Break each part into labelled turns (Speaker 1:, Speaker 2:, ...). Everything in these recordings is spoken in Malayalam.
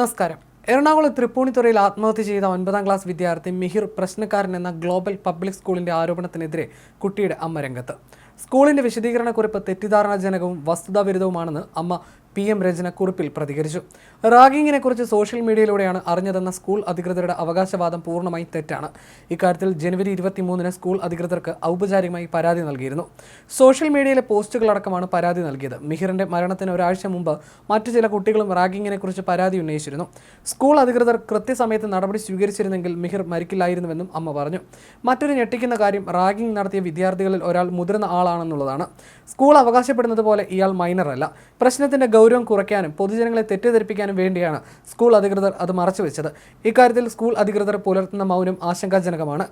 Speaker 1: നമസ്കാരം. എറണാകുളം തൃപ്പൂണിത്തുറയിൽ ആത്മഹത്യ ചെയ്ത ഒൻപതാം ക്ലാസ് വിദ്യാർത്ഥി മിഹിർ പ്രശ്നക്കാരൻ എന്ന ഗ്ലോബൽ പബ്ലിക് സ്കൂളിന്റെ ആരോപണത്തിനെതിരെ കുട്ടിയുടെ അമ്മ രംഗത്ത്. സ്കൂളിന്റെ വിശദീകരണക്കുറിപ്പ് തെറ്റിദ്ധാരണാജനകവും വസ്തുതാവിരുദ്ധവുമാണെന്ന് അമ്മ പി എം രചന കുറിപ്പിൽ പ്രതികരിച്ചു. റാഗിങ്ങിനെ കുറിച്ച് സോഷ്യൽ മീഡിയയിലൂടെയാണ് അറിഞ്ഞതെന്ന സ്കൂൾ അധികൃതരുടെ അവകാശവാദം പൂർണമായി തെറ്റാണ്. ഇക്കാര്യത്തിൽ ജനുവരി ഇരുപത്തിമൂന്നിന് സ്കൂൾ അധികൃതർക്ക് ഔപചാരികമായി പരാതി നൽകിയിരുന്നു. സോഷ്യൽ മീഡിയയിലെ പോസ്റ്റുകളടക്കമാണ് പരാതി നൽകിയത്. മിഹിറിന്റെ മരണത്തിന് ഒരാഴ്ച മുമ്പ് മറ്റു ചില കുട്ടികളും റാഗിങ്ങിനെ കുറിച്ച് പരാതി ഉന്നയിച്ചിരുന്നു. സ്കൂൾ അധികൃതർ കൃത്യസമയത്ത് നടപടി സ്വീകരിച്ചിരുന്നെങ്കിൽ മിഹിർ മരിക്കില്ലായിരുന്നുവെന്നും അമ്മ പറഞ്ഞു. മറ്റൊരു ഞെട്ടിക്കുന്ന കാര്യം റാഗിംഗ് നടത്തിയ വിദ്യാർത്ഥികളിൽ ഒരാൾ മുതിർന്ന ആളാണെന്നുള്ളതാണ്. സ്കൂൾ അവകാശപ്പെടുന്നത് പോലെ ഇയാൾ മൈനറല്ല. പ്രശ്നത്തിന്റെ ഗൗരവം കുറയ്ക്കാനും പൊതുജനങ്ങളെ തെറ്റിദ്ധരിപ്പിക്കാനും വേണ്ടിയാണ് സ്കൂൾ അധികൃതർ അത് മറച്ചുവെച്ചത് ഇക്കാര്യത്തിൽ സ്കൂൾ അധികൃതർ പുലർത്തുന്ന മൗനം ആശങ്കാജനകമാണ്.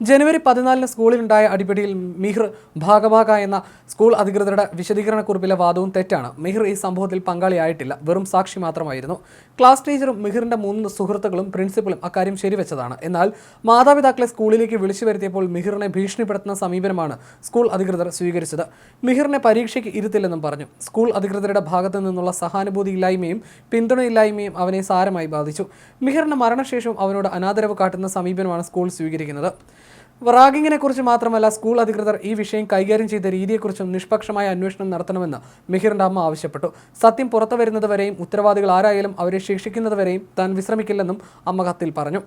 Speaker 1: ജനുവരി പതിനാലിന് സ്കൂളിലുണ്ടായ അടിപിടിയിൽ മിഹിർ ഭാഗഭാഗ എന്ന സ്കൂൾ അധികൃതരുടെ വിശദീകരണക്കുറിപ്പിലെ വാദവും തെറ്റാണ്. മിഹിർ ഈ സംഭവത്തിൽ പങ്കാളിയായിട്ടില്ല. വെറും സാക്ഷി മാത്രമായിരുന്നു. ക്ലാസ് ടീച്ചറും മിഹിറിന്റെ മൂന്ന് സുഹൃത്തുക്കളും പ്രിൻസിപ്പലും അക്കാര്യം ശരിവെച്ചതാണ്. എന്നാൽ മാതാപിതാക്കളെ സ്കൂളിലേക്ക് വിളിച്ചു വരുത്തിയപ്പോൾ മിഹിറിനെ ഭീഷണിപ്പെടുത്തുന്ന സമീപനമാണ് സ്കൂൾ അധികൃതർ സ്വീകരിച്ചത്. മിഹിറിനെ പരീക്ഷയ്ക്ക് ഇരുത്തില്ലെന്നും പറഞ്ഞു. സ്കൂൾ അധികൃതരുടെ ഭാഗത്തു നിന്നുള്ള സഹാനുഭൂതിയില്ലായ്മയും പിന്തുണയില്ലായ്മയും അവനെ സാരമായി ബാധിച്ചു. മിഹിറിന്റെ മരണശേഷം അവനോട് അനാദരവ് കാട്ടുന്ന സമീപനമാണ് സ്കൂൾ സ്വീകരിക്കുന്നത്. റാഗിങ്ങിനെ കുറിച്ച് മാത്രമല്ല സ്കൂൾ അധികൃതർ ഈ വിഷയം കൈകാര്യം ചെയ്ത രീതിയെക്കുറിച്ചും നിഷ്പക്ഷമായ അന്വേഷണം നടത്തണമെന്ന് മിഹിറിന്റെ അമ്മ ആവശ്യപ്പെട്ടു. സത്യം പുറത്തു വരുന്നതുവരെയും ഉത്തരവാദികൾ ആരായാലും അവരെ ശിക്ഷിക്കുന്നതുവരെയും താൻ വിശ്രമിക്കില്ലെന്നും അമ്മ കത്തിൽ പറഞ്ഞു.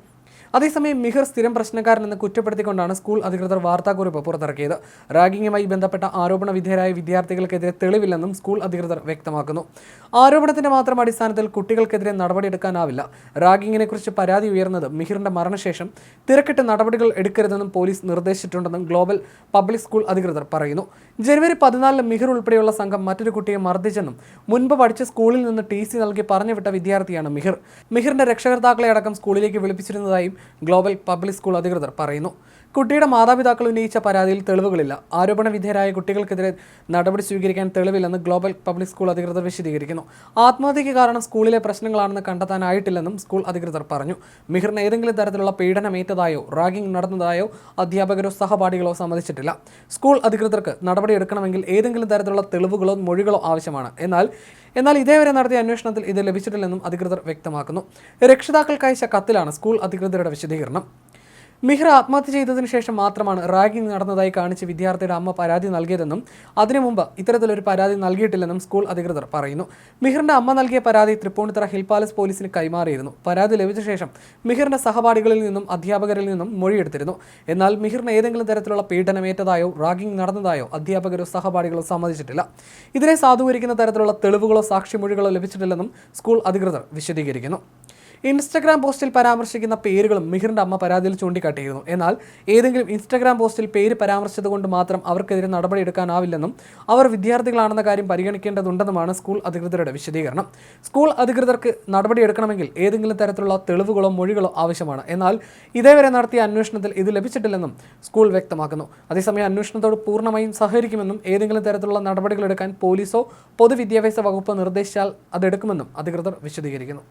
Speaker 1: അതേസമയം മിഹിർ സ്ഥിരം പ്രശ്നക്കാരനെന്ന് കുറ്റപ്പെടുത്തിക്കൊണ്ടാണ് സ്കൂൾ അധികൃതർ വാർത്താക്കുറിപ്പ് പുറത്തിറക്കിയത്. റാഗിങ്ങുമായി ബന്ധപ്പെട്ട ആരോപണ വിധേയരായ വിദ്യാർത്ഥികൾക്കെതിരെ തെളിവില്ലെന്നും സ്കൂൾ അധികൃതർ വ്യക്തമാക്കുന്നു. ആരോപണത്തിന്റെ മാത്രം അടിസ്ഥാനത്തിൽ കുട്ടികൾക്കെതിരെ നടപടിയെടുക്കാനാവില്ല. റാഗിങ്ങിനെക്കുറിച്ച് പരാതി ഉയർന്നത് മിഹിറിന്റെ മരണശേഷം. തിരക്കിട്ട് നടപടികൾ എടുക്കരുതെന്നും പോലീസ് നിർദ്ദേശിച്ചിട്ടുണ്ടെന്നും ഗ്ലോബൽ പബ്ലിക് സ്കൂൾ അധികൃതർ പറയുന്നു. ജനുവരി പതിനാലിന് മിഹിർ ഉൾപ്പെടെയുള്ള സംഘം മറ്റൊരു കുട്ടിയെ മർദ്ദിച്ചെന്നും മുൻപ് പഠിച്ച സ്കൂളിൽ നിന്ന് ടി സി നൽകി പറഞ്ഞുവിട്ട വിദ്യാർത്ഥിയാണ് മിഹിർ. മിഹിറിന്റെ രക്ഷകർത്താക്കളെ അടക്കം സ്കൂളിലേക്ക് വിളിപ്പിച്ചിരുന്നതായും ഗ്ലോബൽ പബ്ലിക് സ്കൂൾ അധികൃതർ പറയുന്നു. കുട്ടിയുടെ മാതാപിതാക്കൾ ഉന്നയിച്ച പരാതിയിൽ തെളിവുകളില്ല. ആരോപണ വിധേയരായ കുട്ടികൾക്കെതിരെ നടപടി സ്വീകരിക്കാൻ തെളിവില്ലെന്ന് ഗ്ലോബൽ പബ്ലിക് സ്കൂൾ അധികൃതർ വിശദീകരിക്കുന്നു. ആത്മഹത്യയ്ക്ക് കാരണം സ്കൂളിലെ പ്രശ്നങ്ങളാണെന്ന് കണ്ടെത്താനായിട്ടില്ലെന്നും സ്കൂൾ അധികൃതർ പറഞ്ഞു. മിഹിറിന് ഏതെങ്കിലും തരത്തിലുള്ള പീഡനമേറ്റതായോ റാഗിംഗ് നടന്നതായോ അധ്യാപകരോ സഹപാഠികളോ സമ്മതിച്ചിട്ടില്ല. സ്കൂൾ അധികൃതർക്ക് നടപടിയെടുക്കണമെങ്കിൽ ഏതെങ്കിലും തരത്തിലുള്ള തെളിവുകളോ മൊഴികളോ ആവശ്യമാണ്. എന്നാൽ എന്നാൽ ഇതേവരെ നടത്തിയ അന്വേഷണത്തിൽ ഇത് ലഭിച്ചിട്ടില്ലെന്നും അധികൃതർ വ്യക്തമാക്കുന്നു. രക്ഷിതാക്കൾക്കയച്ച കത്തിലാണ് സ്കൂൾ അധികൃതരുടെ വിശദീകരണം. മിഹ്റ ആത്മഹത്യ ചെയ്തതിനു ശേഷം മാത്രമാണ് റാഗിംഗ് നടന്നതായി കാണിച്ച് വിദ്യാർത്ഥിയുടെ അമ്മ പരാതി നൽകിയതെന്നും അതിനു മുമ്പ് ഇത്തരത്തിലൊരു പരാതി നൽകിയിട്ടില്ലെന്നും സ്കൂൾ അധികൃതർ പറയുന്നു. മിഹിറിന്റെ അമ്മ നൽകിയ പരാതി തൃപ്പൂണിത്തറ ഹിൽ പാലസ് പോലീസിന് കൈമാറിയിരുന്നു. പരാതി ലഭിച്ച ശേഷം മിഹിറിന്റെ സഹപാഠികളിൽ നിന്നും അധ്യാപകരിൽ നിന്നും മൊഴിയെടുത്തിരുന്നു. എന്നാൽ മിഹിറിന് ഏതെങ്കിലും തരത്തിലുള്ള പീഡനമേറ്റതായോ റാഗിംഗ് നടന്നതായോ അധ്യാപകരോ സഹപാഠികളോ സമ്മതിച്ചിട്ടില്ല. ഇതിനെ സാധൂകരിക്കുന്ന തരത്തിലുള്ള തെളിവുകളോ സാക്ഷിമൊഴികളോ ലഭിച്ചിട്ടില്ലെന്നും സ്കൂൾ അധികൃതർ വിശദീകരിക്കുന്നു. ഇൻസ്റ്റഗ്രാം പോസ്റ്റിൽ പരാമർശിക്കുന്ന പേരുകളും മിഹിറിന്റെ അമ്മ പരാതിയിൽ ചൂണ്ടിക്കാട്ടിയിരുന്നു. എന്നാൽ ഏതെങ്കിലും ഇൻസ്റ്റഗ്രാം പോസ്റ്റിൽ പേര് പരാമർശിച്ചതുകൊണ്ട് മാത്രം അവർക്കെതിരെ നടപടിയെടുക്കാനാവില്ലെന്നും അവർ വിദ്യാർത്ഥികളാണെന്ന കാര്യം പരിഗണിക്കേണ്ടതുണ്ടെന്നുമാണ് സ്കൂൾ അധികൃതരുടെ വിശദീകരണം. സ്കൂൾ അധികൃതർക്ക് നടപടിയെടുക്കണമെങ്കിൽ ഏതെങ്കിലും തരത്തിലുള്ള തെളിവുകളോ മൊഴികളോ ആവശ്യമാണ്. എന്നാൽ ഇതേവരെ നടത്തിയ അന്വേഷണത്തിൽ ഇത് ലഭിച്ചിട്ടില്ലെന്നും സ്കൂൾ വ്യക്തമാക്കുന്നു. അതേസമയം അന്വേഷണത്തോട് പൂർണമായും സഹകരിക്കുമെന്നും ഏതെങ്കിലും തരത്തിലുള്ള നടപടികളെടുക്കാൻ പോലീസോ പൊതുവിദ്യാഭ്യാസ വകുപ്പോ നിർദ്ദേശിച്ചാൽ അതെടുക്കുമെന്നും അധികൃതർ വിശദീകരിക്കുന്നു.